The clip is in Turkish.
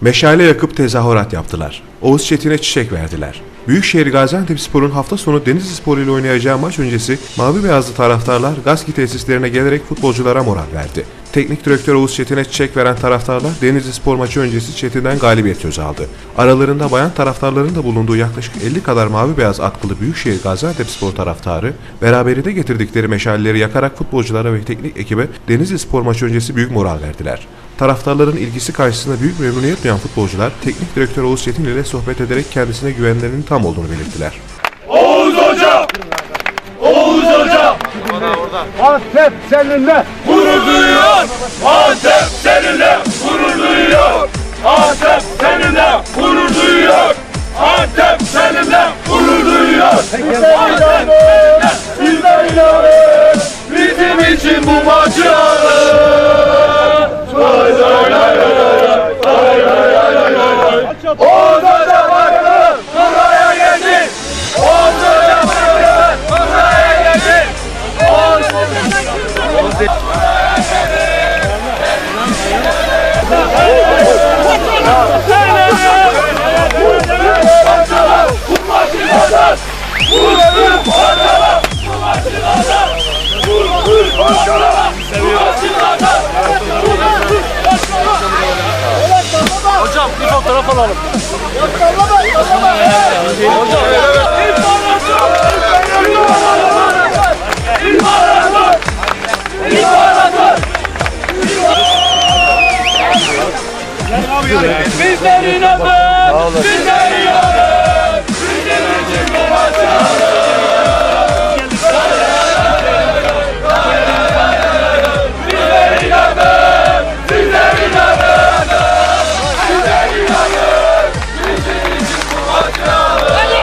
Meşale yakıp tezahürat yaptılar. Oğuz Çetin'e çiçek verdiler. Büyükşehir Gaziantepspor'un hafta sonu Denizli Spor ile oynayacağı maç öncesi mavi beyazlı taraftarlar Gazki tesislerine gelerek futbolculara moral verdi. Teknik direktör Oğuz Çetin'e çiçek veren taraftarlar Denizli Spor maçı öncesi Çetin'den galibiyet söz aldı. Aralarında bayan taraftarların da bulunduğu yaklaşık 50 kadar mavi beyaz atkılı Büyükşehir Gaziantepspor taraftarı beraberinde getirdikleri meşaleleri yakarak futbolculara ve teknik ekibe Denizli Spor maçı öncesi büyük moral verdiler. Taraftarların ilgisi karşısında büyük memnuniyet duyan futbolcular teknik direktör Oğuz Çetin ile sohbet ederek kendisine güvenlerinin tam olduğunu belirttiler. Oğuz Hoca! Oğuz Hoca! Antep seninle Gurur duyuyor! Antep seninle gurur duyuyor! Antep seninle gurur duyuyor! Antep seninle gurur duyuyor! Antep seninle biz de inanır! Bizim için bu maçı Hocam bir fotoğraf alalım. Hocam. Bizler inandık. Bizler inandık.